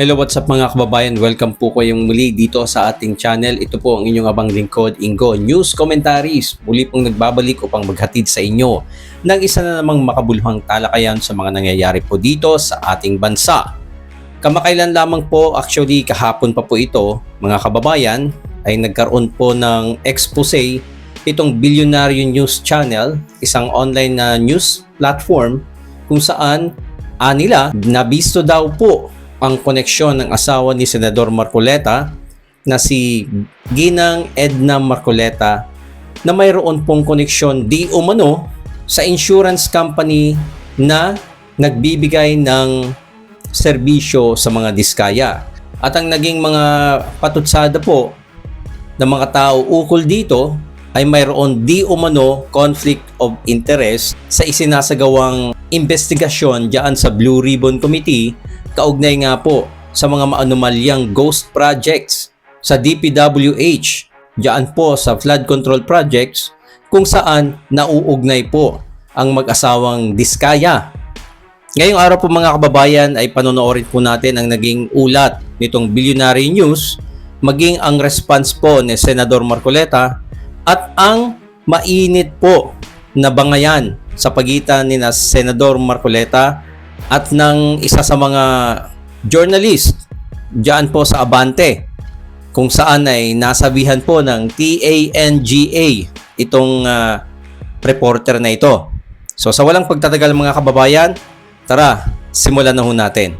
Hello, what's up mga kababayan? Welcome po kayong muli dito sa ating channel. Ito po ang inyong abang lingkod, Ingo News Commentaries. Muli pong nagbabalik upang maghatid sa inyo ng isa na namang makabuluhang talakayan sa mga nangyayari po dito sa ating bansa. Kamakailan lamang po, actually kahapon pa po ito, mga kababayan, ay nagkaroon po ng expose itong Billionaire News Channel, isang online na news platform kung saan anila nabisto daw po ang koneksyon ng asawa ni Senador Marcoleta na si Ginang Edna Marcoleta na mayroon pong koneksyon di umano sa insurance company na nagbibigay ng serbisyo sa mga diskaya. At ang naging mga patutsada po ng mga tao ukol dito ay mayroon di umano conflict of interest sa isinasagawang investigasyon diyan sa Blue Ribbon Committee kaugnay nga po sa mga maanomalyang ghost projects sa DPWH diyan po sa flood control projects kung saan nauugnay po ang mag-asawang Diskaya. Ngayong araw po mga kababayan ay panonoorin po natin ang naging ulat nitong Billionaire News maging ang response po ni Senador Marcoleta at ang mainit po na bangayan sa pagitan ni na Senador Marcoleta at ng isa sa mga journalist diyan po sa Abante kung saan ay nasabihan po ng TANGA itong ah, reporter na ito. So sa walang pagtatagal mga kababayan, tara, simulan na ho natin.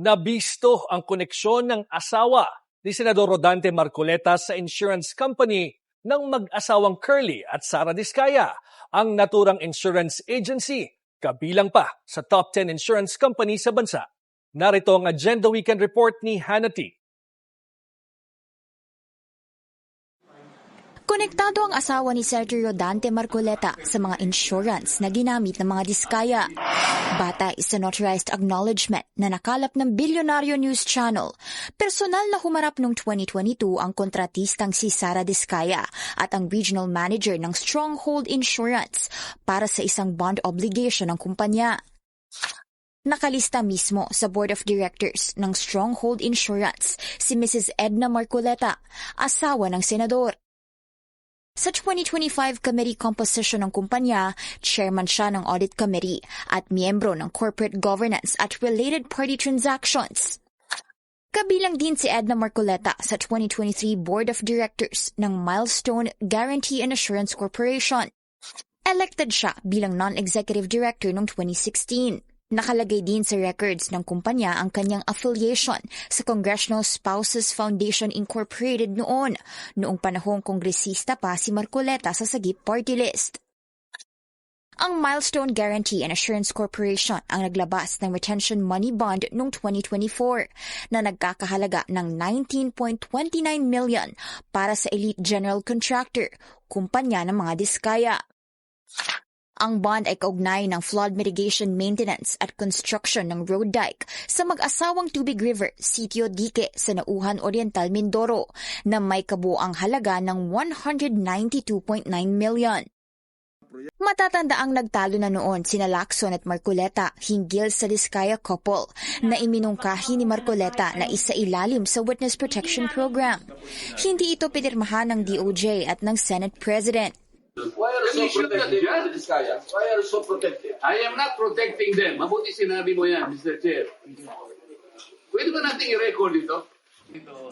Nabisto ang koneksyon ng asawa ni Senador Rodante Marcoleta sa insurance company ng mag-asawang Curly at Sara Diskaya, ang naturang insurance agency, kabilang pa sa top 10 insurance company sa bansa. Narito ang Agenda Weekend Report ni Hannity. Konektado ang asawa ni Sergio Dante Marcoleta sa mga insurance na ginamit ng mga diskaya. Batay sa notarized acknowledgement na nakalap ng Bilyonaryo News Channel, personal na humarap noong 2022 ang kontratistang si Sara Diskaya at ang regional manager ng Stronghold Insurance para sa isang bond obligation ng kumpanya. Nakalista mismo sa Board of Directors ng Stronghold Insurance si Mrs. Edna Marcoleta, asawa ng senador. Sa 2025 committee composition ng kumpanya, chairman siya ng audit committee at miyembro ng corporate governance at related party transactions. Kabilang din si Edna Marcoleta sa 2023 Board of Directors ng Milestone Guarantee and Assurance Corporation. Elected siya bilang non-executive director noong 2016. Nakalagay din sa records ng kumpanya ang kanyang affiliation sa Congressional Spouses Foundation Incorporated noon, noong panahong kongresista pa si Marcoleta sa Sagip Party List. Ang Milestone Guarantee and Assurance Corporation ang naglabas ng retention money bond noong 2024 na nagkakahalaga ng 19.29 million para sa elite general contractor, kumpanya ng mga diskaya. Ang bond ay kaugnay ng flood mitigation maintenance at construction ng road dike sa mag-asawang Tubig River, Sitio Dique sa Nauhan Oriental, Mindoro na may kabuang halaga ng 192.9 million. Matatanda ang nagtalo na noon sina Lacson at Marcoleta hinggil sa Diskaya couple na iminungkahi ni Marcoleta na isa ilalim sa Witness Protection Program. Hindi ito pinirmahan ng DOJ at ng Senate President. Why are you so protected? Mr. Diskaya? Why are you so protected? I am not protecting them. Mabuti sinabi mo yan, Mr. Chair. Pwede ba natin i-record ito?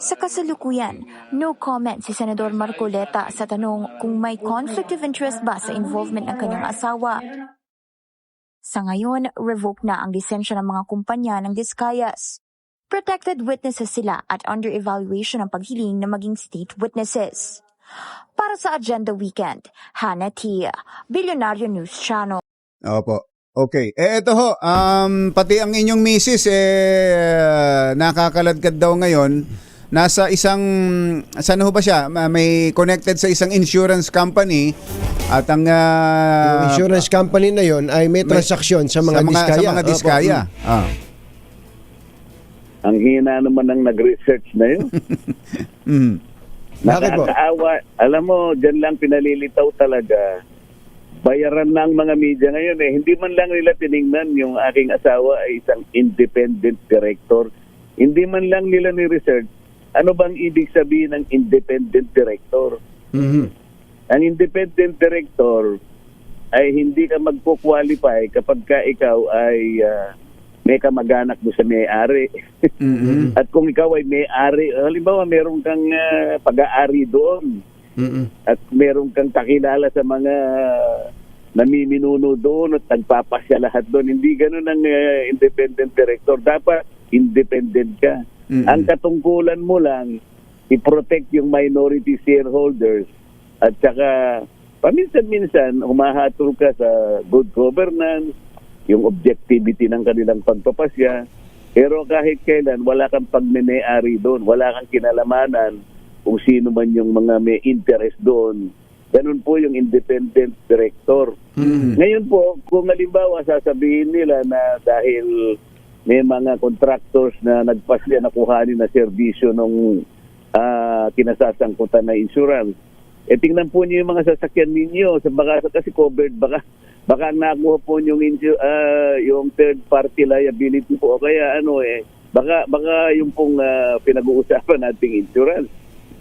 Sa kasalukuyan, no comment si Senador Marcoleta sa tanong kung may conflict of interest ba sa involvement ng kanyang asawa. Sa ngayon, revoke na ang lisensya ng mga kumpanya ng Discayas. Protected witnesses sila at under evaluation ang paghiling na maging state witnesses. Para sa Agenda Weekend, Hannah Tia, Billionaire News Channel. Opo. Okay. Eh, ito ho, um, pati ang inyong misis, eh, nakakaladkad daw ngayon. Nasa isang, saan ho ba siya? Ma- May connected sa isang insurance company at ang... ah, Yung insurance company na yon ay may transaksyon sa mga sa mga, diskaya. Sa mga Opo. diskaya. Ah. Ang hina naman ng nag-research na yun. Mm. Nakakaawa. Alam mo, dyan lang pinalilitaw talaga bayaran ng mga media ngayon eh. Hindi man lang nila tiningnan yung aking asawa ay isang independent director. Hindi man lang nila ni-research ano bang ibig sabihin ng independent director. Mhm. Ang independent director ay hindi ka magpo-qualify kapag ka ikaw ay ah, may kamag-anak do sa may-ari. Mhm. At kung ikaw ay may-ari, halimbawa meron kang ah, pag-aari doon Mhm. at meron kang kakilala sa mga namiminuno doon at nagpapasya lahat doon. Hindi ganun ang ah, independent director. Dapat independent ka. Mm-mm. Ang katungkulan mo lang, i-protect yung minority shareholders at saka paminsan-minsan humahatol ka sa good governance, yung objectivity ng kanilang pagpapasya. Pero kahit kailan, wala kang pagmemeari doon, wala kang kinalamanan kung sino man yung mga may interest doon. Ganun po yung independent director. Ngayon po, kung halimbawa sasabihin nila na dahil may mga contractors na nagpasya na kuhanin na serbisyo nung ah, kinasasangkutan na insurance, eh tingnan po niyo yung mga sasakyan ninyo sa baka kasi covered baka baka nakuha po yung insu- ah, yung third party liability po o kaya ano eh baka baka yung pong ah, pinag-uusapan nating insurance.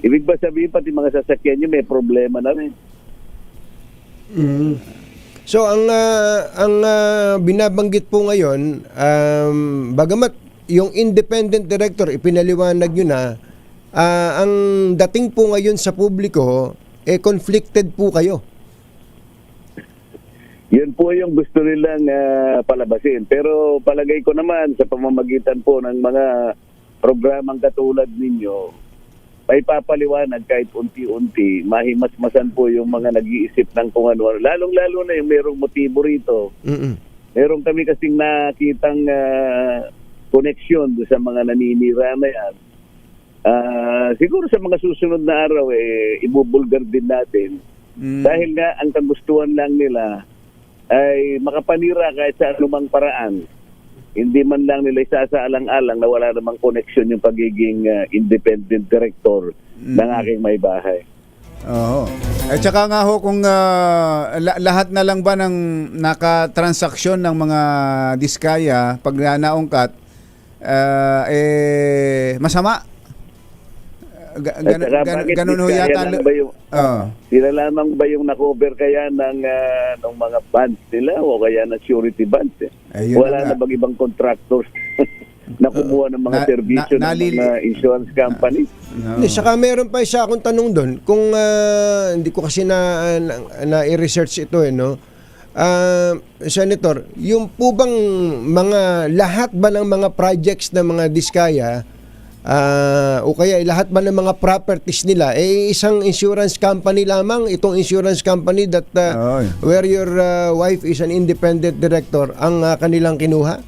Ibig ba sabihin pati mga sasakyan niyo may problema na rin? Mhm. So ang ah, ang ah, binabanggit po ngayon, um, bagamat yung independent director ipinaliwanag nyo na, ah, ang dating po ngayon sa publiko, eh conflicted po kayo. Yun po yung gusto nilang ah, palabasin. Pero palagay ko naman sa pamamagitan po ng mga programang katulad ninyo, may papaliwanag kahit unti-unti, mahimasmasan po yung mga nag-iisip ng kung ano. Lalong-lalo na yung merong motibo rito. Mhm. Meron kami kasing nakitang koneksyon doon sa mga naninira na yan. Ah, siguro sa mga susunod na araw, eh, ibubulgar din natin Mm. dahil nga ang kagustuhan lang nila ay makapanira kahit sa anumang paraan. Hindi man lang nila isasaalang-alang na wala namang koneksyon yung pagiging ah, independent director ng aking may bahay. Oo. At saka nga ho kung ah, la- lahat na lang ba ng nakatransaksyon ng mga diskaya pag naungkat ah, eh masama. Ga- At gan- saka gan- bakit ganun ho Biskaya yata. lang ba yung, Oo. sila lamang ba yung na-cover kaya ng, ah, ng mga bonds nila o kaya ng surety bonds? Eh? Ayun Wala na na nga. bang ibang contractors na kumuha ng mga Na- serbisyo na- ng nalili- mga insurance company? Oo. Hindi, saka meron pa isa akong tanong doon. Kung ah, hindi ko kasi na, na, na-research ito eh, no? Ah, Senator, yung po bang mga, lahat ba ng mga projects ng mga diskaya, ah, o kaya lahat ba ng mga properties nila, eh isang insurance company lamang, itong insurance company that Oy. where your ah, wife is an independent director, ang ah, kanilang kinuha?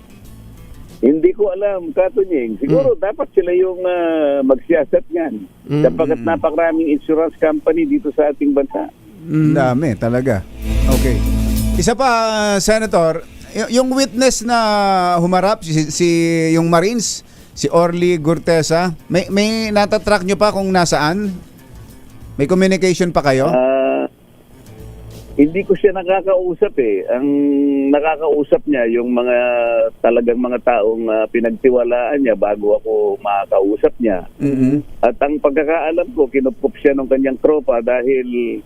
Hindi ko alam, Katunying. Siguro dapat sila yung ah, magsiyasat niyan. Mm. Sapagkat napakaraming insurance company dito sa ating bansa. Ang Dami talaga. Okay. Isa pa, Senator, y- yung witness na humarap, si, si yung Marines, si Orly Gurtesa, may, may natatrack nyo pa kung nasaan? May communication pa kayo? Ah, hindi ko siya nakakausap eh. Ang nakakausap niya yung mga talagang mga taong ah, pinagtiwalaan niya bago ako makakausap niya. Mhm. At ang pagkakaalam ko, kinukup siya ng kanyang tropa dahil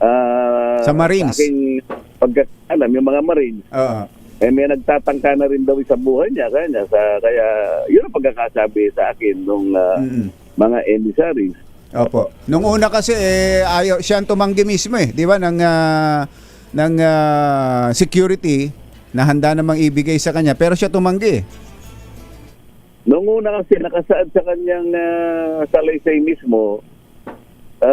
ah, Sa Marines? Sa aking pagkakaalam, yung mga Marines, Oo. Eh may nagtatangka na rin daw sa buhay niya kanya sa kaya yun ang pagkakasabi sa akin nung ah, Mhm. mga emissaries. Opo. Nung una kasi eh ayaw siya ang tumanggi mismo eh, 'di ba ng ah, ng ah, security na handa namang ibigay sa kanya pero siya tumanggi. eh. Noong una kasi nakasaad sa kanyang ah, salaysay mismo, na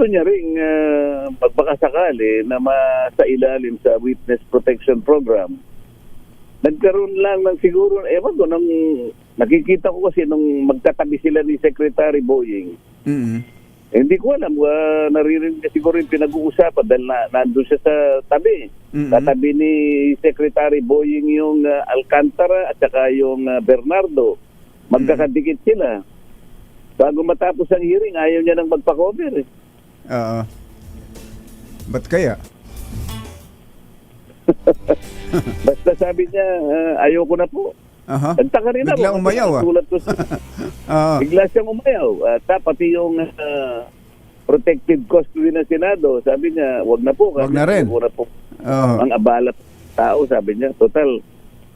gusto niya rin uh, magbakasakali na masa ilalim sa Witness Protection Program. Nagkaroon lang ng siguro, ewan ko, nung nakikita ko kasi nung magtatabi sila ni Secretary Boying, Mhm. eh, hindi ko alam, uh, naririnig niya siguro yung pinag-uusapan dahil na, nandun siya sa tabi. Mhm. Katabi ni Secretary Boying yung uh, Alcantara at saka yung uh, Bernardo. Magkakadikit sila. Bago matapos ang hearing, ayaw niya nang magpa-cover. Eh. Oo. Ba't kaya? Basta sabi niya, ah, ayoko na po. Aha. Nagtaka rin ako. Biglang kasi umayaw, ah. Tulad ko sa, Oo. bigla siyang umayaw. At uh, pati yung ah, protective custody ng Senado, sabi niya, wag na po. Wag na rin. Wag na po. Oo. Ang abalat tao, sabi niya. Total,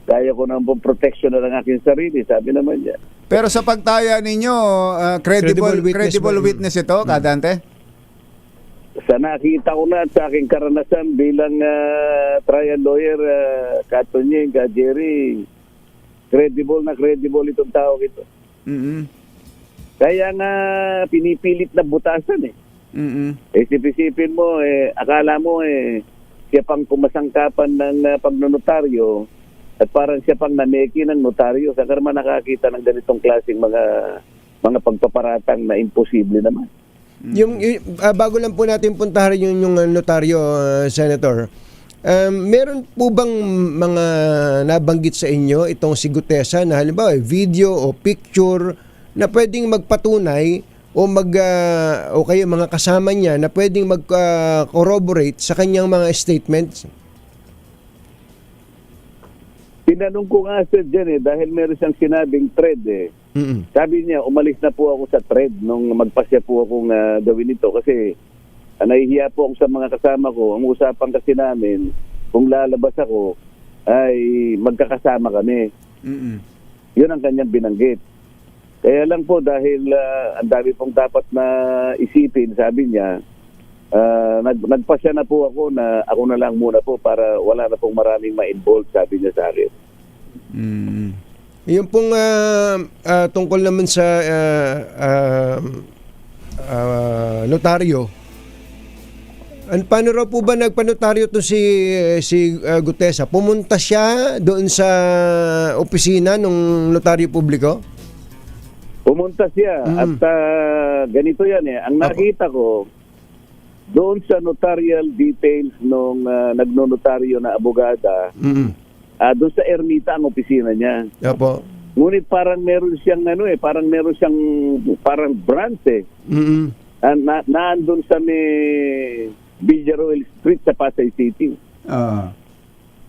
kaya ko nang pong protection na ng aking sarili, sabi naman niya. Pero sa pagtaya ninyo, ah, credible, Credible credible witness witness, ba? ito, Kadante? Sa nakita ko na sa aking karanasan bilang ah, trial lawyer, uh, Katunyeng, ka Jerry, credible na credible itong tao ito. Mm-mm. Kaya nga pinipilit na butasan eh. Mm-mm. Eh, sipin mo, eh, akala mo, eh, siya pang kumasangkapan ng uh, pagnonotaryo at parang siya pang nameki ng notaryo. Saan ka naman nakakita ng ganitong klaseng mga mga pagpaparatang na imposible naman. Yung, yung- ah, bago lang po natin puntahan yung, yung ah, notaryo, ah, Senator, um, meron po bang mga nabanggit sa inyo itong si Gutesa na halimbawa video o picture na pwedeng magpatunay o mag ah, o kayo mga kasama niya na pwedeng mag-corroborate sa kanyang mga statements? Tinanong ko nga sir dyan eh, dahil meron siyang sinabing thread eh. Mm-mm. Sabi niya, umalis na po ako sa thread nung magpasya po akong ah, gawin ito kasi ah, nahihiya po ako sa mga kasama ko. Ang usapan kasi namin, kung lalabas ako, ay magkakasama kami. Mm-mm. Yun ang kanyang binanggit. Kaya lang po dahil ah, ang dami pong dapat na isipin, sabi niya, ah, nag, nagpasya na po ako na ako na lang muna po para wala na pong maraming ma-involve, sabi niya sa akin. Mm-mm. Yung pong ah, ah, tungkol naman sa ah, ah, ah, notaryo, an paano raw po ba nagpanotaryo to si si ah, Gutesa? Pumunta siya doon sa opisina ng notaryo publiko? Pumunta siya Mm. at ah, ganito yan eh. Ang nakita ko, doon sa notarial details nung ah, nagnonotaryo na abogada, Mm. ah, doon sa ermita ang opisina niya. Opo. Ngunit parang meron siyang ano eh, parang meron siyang parang branch eh. Mm. Ah, na, naandun sa may Villaroel Street sa Pasay City. Ah.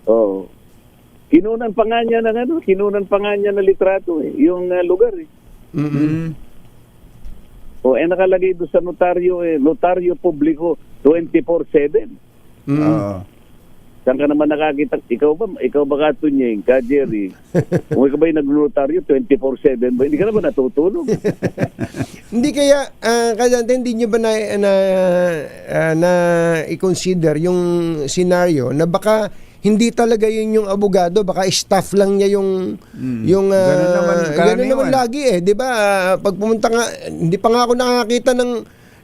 Oh. Kinunan pa nga niya ng ano, kinunan pa nga niya ng litrato eh, yung ah, lugar eh. Mm. O eh nakalagay doon sa notaryo eh, notaryo publiko 24/7. Mm. Oo. Saan ka naman nakakita? Ikaw ba? Ikaw ba katunyeng? Ka Jerry? Kung ikaw ba yung nagnotaryo 24/7 ba? Hindi ka naman natutulog. Hindi kaya uh, kadante hindi niyo ba na na, ah, na i-consider yung scenario na baka hindi talaga yun yung abogado, baka staff lang niya yung yung ah, Ganun naman ganun naman lagi eh, 'di ba? Ah, pag pumunta nga hindi pa nga ako nakakita ng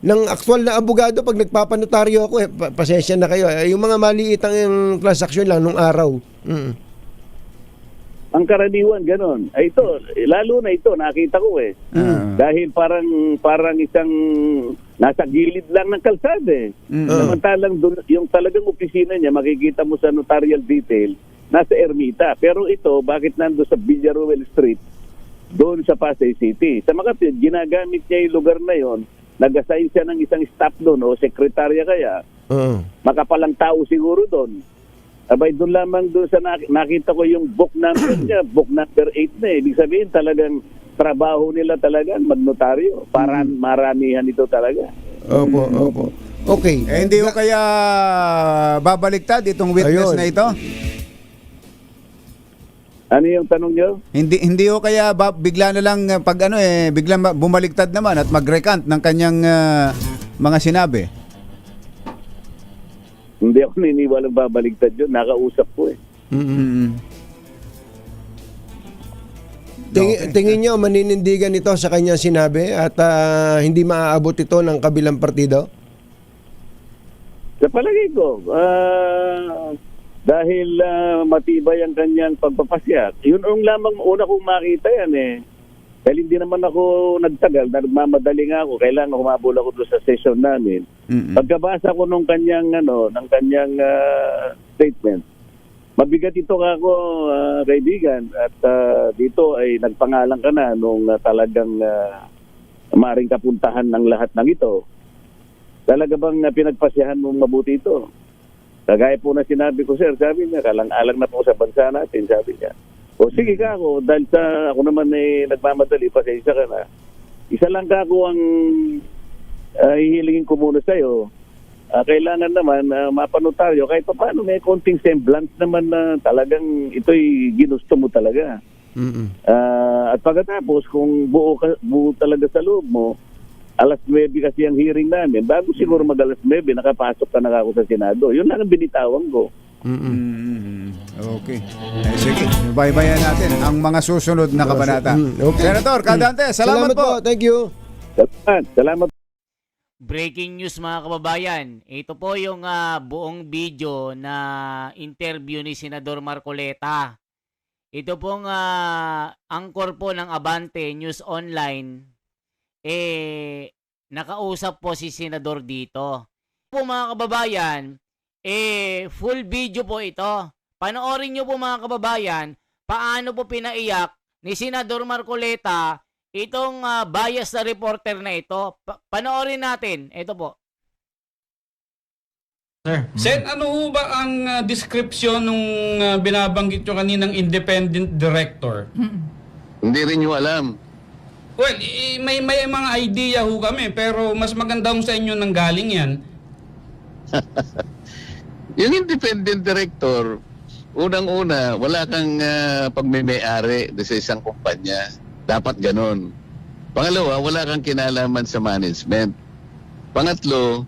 ng actual na abogado pag nagpapanotaryo ako eh. Pa- pasensya na kayo. Eh, yung mga maliit ang transaksyon lang nung araw. Mm. Ang karaniwan ganon. Ay ito, lalo na ito nakita ko eh. Ah. Dahil parang parang isang nasa gilid lang ng kalsada eh. Mm. Samantalang dun, yung talagang opisina niya, makikita mo sa notarial detail, nasa Ermita. Pero ito, bakit nando sa Villaruel Street, doon sa Pasay City? Sa Makati, ginagamit niya yung lugar na yon nag-assign siya ng isang staff doon o sekretarya kaya, Oo. makapalang tao siguro doon. Abay, doon lamang doon sa nak- nakita ko yung book number niya, book number 8 na eh. Ibig sabihin talagang trabaho nila talaga magnotaryo. Para maramihan ito talaga. Opo, opo. Okay. Eh, hindi ko kaya babaliktad itong witness Ayun. na ito? Ano yung tanong niyo? Hindi hindi ko kaya ba, bigla na lang uh, pag ano eh bigla ma- bumaliktad naman at mag-recant ng kanyang uh, mga sinabi. Hindi ako niniwalang babaligtad yun. Nakausap ko eh. Mm. Tingin, tingin nyo maninindigan ito sa kanyang sinabi at ah, hindi maaabot ito ng kabilang partido? Sa palagay ko, ah, dahil ah, matibay ang kanyang pagpapasya, yun ang lamang una kong makita yan eh. Dahil hindi naman ako nagtagal, nagmamadali nga ako, kailangan humabol ako doon sa session namin. Mm. Pagkabasa ko nung kanyang ano, ng kanyang ah, statement, mabigat ito ka ako ah, kaibigan at ah, dito ay nagpangalan ka na nung ah, talagang uh, maring kapuntahan ng lahat ng ito. talaga bang uh, pinagpasyahan mong mabuti ito? Kagaya po na sinabi ko, sir, sabi niya, kalang-alang na po sa bansa natin, sabi niya. O sige ka ako, dahil sa ako naman eh, nagmamadali, pasensya ka na. Isa lang ka ako ang uh, hihilingin ko muna sa'yo. Ah, kailangan naman uh, mapanood tayo kahit pa paano may konting semblance naman na talagang ito'y ginusto mo talaga. Mm-mm. Ah, at pagkatapos, kung buo, ka, buo talaga sa loob mo, alas 9 kasi ang hearing namin. Bago siguro mag alas 9, nakapasok ka na ako sa Senado. Yun lang ang binitawan ko. Mm-mm. Mm, okay. Eh, sige, baybayan natin ang mga susunod na kabanata. Mm, okay. Senator Caldante, salamat, po. Thank you. Salamat. Salamat Breaking news mga kababayan. Ito po yung ah, buong video na interview ni Senador Marcoleta. Ito pong ah, angkor po ng Abante News Online. Eh, nakausap po si Senador dito. Po mga kababayan, eh, full video po ito. Panoorin nyo po mga kababayan, paano po pinaiyak ni Senador Marcoleta itong ah, bias na reporter na ito. Pa- panoorin natin. Ito po. Sen, ano ho ba ang uh, description nung uh, binabanggit nyo kaninang independent director? Hindi rin nyo alam. Well, may may mga idea ho kami pero mas maganda ho sa inyo nang galing yan. Yung independent director, unang-una, wala kang uh, pagmimay-ari sa isang kumpanya. Dapat ganon. Pangalawa, wala kang kinalaman sa management. Pangatlo,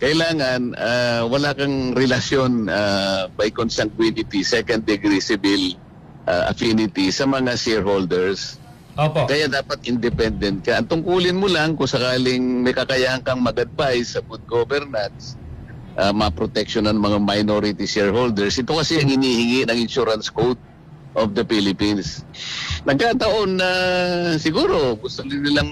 kailangan ah, wala kang relasyon ah, by consanguinity, second degree civil ah, affinity sa mga shareholders. Opo. Kaya dapat independent ka. Ang tungkulin mo lang kung sakaling may kakayahan kang mag-advise sa good governance, uh, ma-protection ng mga minority shareholders. Ito kasi ang hinihingi ng Insurance Code of the Philippines. Nagkataon na siguro gusto nilang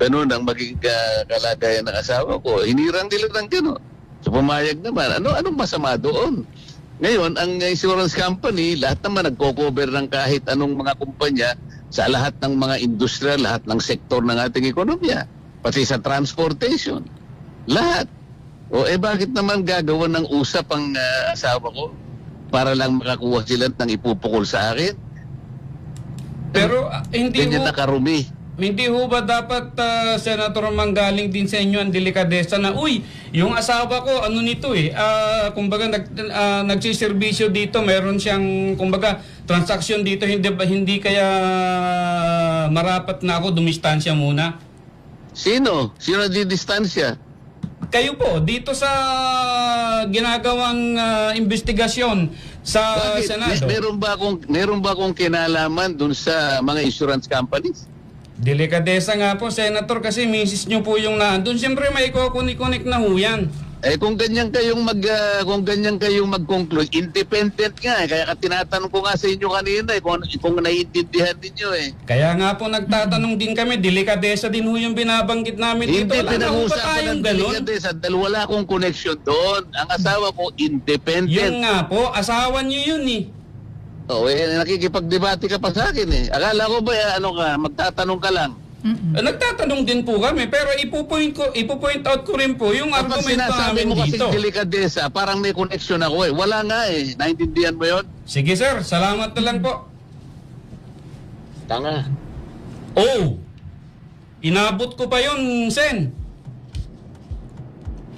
ganun ang maging ka- kalagayan ng asawa ko. Hinirang nila ng ganun. So pumayag naman. Ano anong masama doon? Ngayon, ang insurance company, lahat naman nagko-cover ng kahit anong mga kumpanya sa lahat ng mga industriya, lahat ng sektor ng ating ekonomiya. Pati sa transportation. Lahat. O eh bakit naman gagawa ng usap ang ah, asawa ko para lang makakuha sila ng ipupukol sa akin? Pero ah, hindi Ganyan ho, na karumi. hindi ho ba dapat ah, Senator manggaling din sa inyo ang delikadesa na uy, yung asawa ko ano nito eh, ah, kumbaga nag ah, nagsiservisyo dito, meron siyang kumbaga transaksyon dito hindi ba hindi kaya marapat na ako dumistansya muna? Sino? Sino di distansya? Kayo po, dito sa ginagawang ah, investigasyon sa Bakit? Senado. Mer- meron ba akong meron ba akong kinalaman dun sa mga insurance companies? Delikadesa nga po, Senator, kasi misis nyo po yung naandun. Siyempre may kukunik-kunik na ho yan. Eh kung ganyan kayong mag ah, kung ganyan kayong mag-conclude, independent nga eh. Kaya ka tinatanong ko nga sa inyo kanina eh kung, kung naiintindihan niyo eh. Kaya nga po nagtatanong din kami, delikadesa din ho yung binabanggit namin dito. Hindi ba pinag-uusapan tayong ng delikadesa dahil wala akong connection doon. Ang asawa ko independent. Yun nga po, asawa nyo yun eh. Oh, eh, nakikipagdebate ka pa sa akin eh. Akala ko ba eh, ano ka, magtatanong ka lang. Eh, Nagtatanong din po kami, pero ipupoint, ko, ipupoint out ko rin po yung Kapag argumento sinasabi namin mo kasi dito. delikadesa, parang may connection ako eh. Wala nga eh. Naintindihan mo yun? Sige sir, salamat na lang po. Tanga. Oh! Inabot ko pa yun, Sen.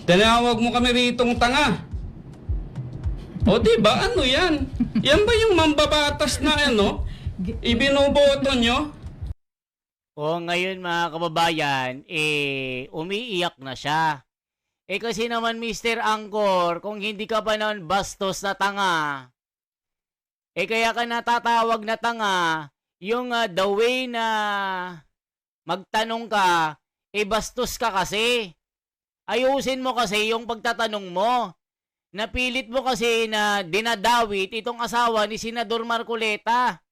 Tinawag mo kami ritong tanga. O di ba ano yan? Yan ba yung mambabatas na ano? Ibinuboto nyo? O ngayon mga kababayan, eh, umiiyak na siya. Eh kasi naman Mr. Angkor, kung hindi ka pa naman bastos na tanga, eh kaya ka natatawag na tanga, yung ah, the way na magtanong ka, eh bastos ka kasi. Ayusin mo kasi yung pagtatanong mo. Napilit mo kasi na dinadawit itong asawa ni Senador Marcoleta.